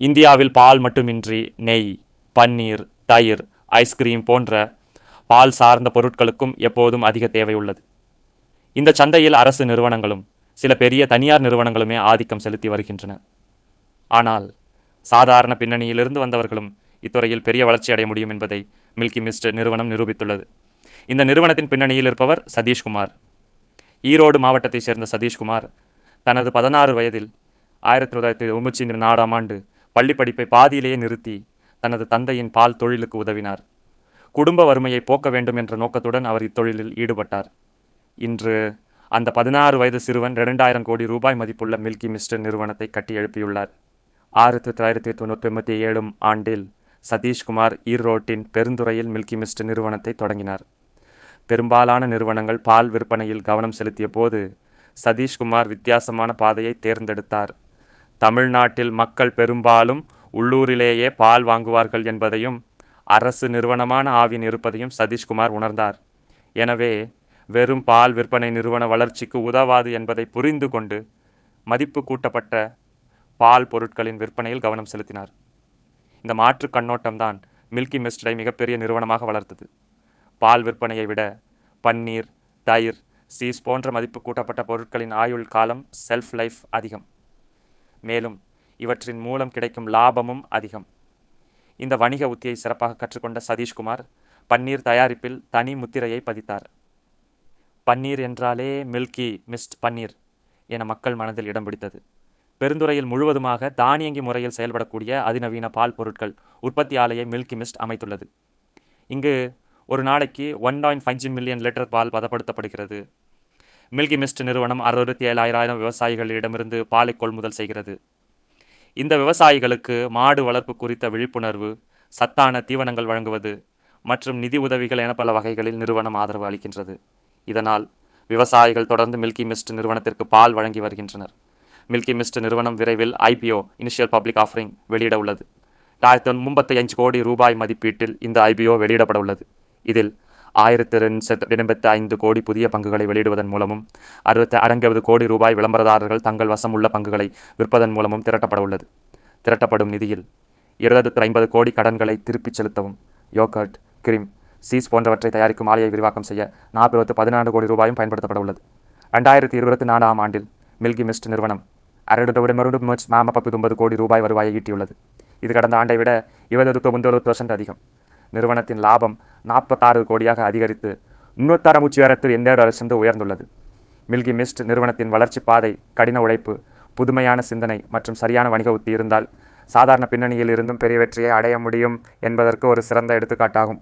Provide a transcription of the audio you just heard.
இந்தியாவில் பால் மட்டுமின்றி நெய் பன்னீர் தயிர் ஐஸ்கிரீம் போன்ற பால் சார்ந்த பொருட்களுக்கும் எப்போதும் அதிக தேவை உள்ளது. இந்த சந்தையில் அரசு நிறுவனங்களும் சில பெரிய தனியார் நிறுவனங்களுமே ஆதிக்கம் செலுத்தி வருகின்றன. ஆனால் சாதாரண பின்னணியிலிருந்து வந்தவர்களும் இத்துறையில் பெரிய வளர்ச்சி அடைய முடியும் என்பதை மில்கி மிஸ்ட் நிறுவனம் நிரூபித்துள்ளது. இந்த நிறுவனத்தின் பின்னணியில் இருப்பவர் சதீஷ்குமார். ஈரோடு மாவட்டத்தைச் சேர்ந்த சதீஷ்குமார் தனது பதினாறு வயதில் ஆயிரத்தி தொள்ளாயிரத்தி தொண்ணூற்றி நாலாம் ஆண்டு பள்ளி படிப்பை பாதியிலேயே நிறுத்தி தனது தந்தையின் பால் தொழிலுக்கு உதவினார். குடும்ப வறுமையை போக்க வேண்டும் என்ற நோக்கத்துடன் அவர் இத்தொழிலில் ஈடுபட்டார். இன்று அந்த பதினாறு வயது சிறுவன் இரண்டாயிரம் கோடி ரூபாய் மதிப்புள்ள மில்கி மிஸ்டர் நிறுவனத்தை கட்டி எழுப்பியுள்ளார். ஆயிரத்தி தொள்ளாயிரத்தி தொண்ணூற்றி எண்பத்தி ஏழும் ஆண்டில் சதீஷ்குமார் ஈரோட்டின் பெருந்துறையில் மில்கி மிஸ்ட் நிறுவனத்தை தொடங்கினார். பெரும்பாலான நிறுவனங்கள் பால் விற்பனையில் கவனம் செலுத்திய போது சதீஷ்குமார் வித்தியாசமான பாதையை தேர்ந்தெடுத்தார். தமிழ்நாட்டில் மக்கள் பெரும்பாலும் உள்ளூரிலேயே பால் வாங்குவார்கள் என்பதையும் அரசு நிறுவனமான ஆவின் இருப்பதையும் சதீஷ்குமார் உணர்ந்தார். எனவே வெறும் பால் விற்பனை நிறுவன வளர்ச்சிக்கு உதவாது என்பதை புரிந்து கொண்டு மதிப்பு கூட்டப்பட்ட பால் பொருட்களின் விற்பனையில் கவனம் செலுத்தினார். இந்த மாற்று கண்ணோட்டம்தான் மில்கி மிஸ்டரை மிகப்பெரிய நிறுவனமாக வளர்த்தது. பால் விற்பனையை விட பன்னீர் தயிர் சீஸ் போன்ற மதிப்பு கூட்டப்பட்ட பொருட்களின் ஆயுள் காலம் செல்ஃப் லைஃப் அதிகம். மேலும் இவற்றின் மூலம் கிடைக்கும் லாபமும் அதிகம். இந்த வணிக உத்தியை சிறப்பாக கற்றுக்கொண்ட சதீஷ்குமார் பன்னீர் தயாரிப்பில் தனி முத்திரையை பதித்தார். பன்னீர் என்றாலே மில்கி மிஸ்ட் பன்னீர் என மக்கள் மனதில் இடம் பிடித்தது. பெருந்துறையில் முழுவதுமாக தானியங்கி முறையில் செயல்படக்கூடிய அதிநவீன பால் பொருட்கள் உற்பத்தி ஆலையை மில்கி மிஸ்ட் அமைத்துள்ளது. இங்கு ஒரு நாளைக்கு one point five million litre பால் பதப்படுத்தப்படுகிறது. மில்கி மிஸ்ட் நிறுவனம் அறுபத்தி ஏழாயிரம் விவசாயிகளிடமிருந்து பாலை கொள்முதல் செய்கிறது. இந்த விவசாயிகளுக்கு மாடு வளர்ப்பு குறித்த விழிப்புணர்வு சத்தான தீவனங்கள் வழங்குவது மற்றும் நிதி உதவிகள் என பல வகைகளில் நிறுவனம் ஆதரவு அளிக்கின்றது. இதனால் விவசாயிகள் தொடர்ந்து மில்கி மிஸ்ட் நிறுவனத்திற்கு பால் வழங்கி வருகின்றனர். மில்கி மிஸ்ட் நிறுவனம் விரைவில் ஐபிஓ இனிஷியல் பப்ளிக் ஆஃபரிங் வெளியிட உள்ளது. ஆயிரத்தி முப்பத்தி அஞ்சு கோடி ரூபாய் மதிப்பீட்டில் இந்த ஐபிஓ வெளியிடப்பட உள்ளது. இதில் ஆயிரத்தி எண்பத்தி ஐந்து கோடி புதிய பங்குகளை வெளியிடுவதன் மூலமும் அறுபத்தி அறுபது கோடி ரூபாய் விளம்பரதாரர்கள் தங்கள் வசம் உள்ள பங்குகளை விற்பதன் மூலமும் திரட்டப்பட உள்ளது திரட்டப்படும் நிதியில் இருபது ஐம்பது கோடி கடன்களை திருப்பிச் செலுத்தவும் யோகர்ட் கிரீம் சீஸ் போன்றவற்றை தயாரிக்கும் ஆலையை விரிவாக்கம் செய்ய நாற்பது பதினான்கு கோடி ரூபாயும் பயன்படுத்தப்பட உள்ளது ரெண்டாயிரத்தி இருபத்தி நாலாம் ஆண்டில் மில்கி மிஸ்ட் நிறுவனம் அரடு மச் ஒன்பது கோடி ரூபாய் வருவாயை ஈட்டியுள்ளது இது கடந்த ஆண்டை விட இருபது ஒன்பது பர்சன்ட் அதிகம் நிறுவனத்தின் லாபம் நாற்பத்தாறு கோடியாக அதிகரித்து முன்னூத்தாறு உயரத்தில் எண்ணூறு அரசு உயர்ந்துள்ளது. மில்கி மிஸ்ட் நிறுவனத்தின் வளர்ச்சி பாதை கடின உழைப்பு புதுமையான சிந்தனை மற்றும் சரியான வணிக உத்தி இருந்தால் சாதாரண பின்னணியில் இருந்தும் பெரிய வெற்றியை அடைய முடியும் என்பதற்கு ஒரு சிறந்த எடுத்துக்காட்டாகும்.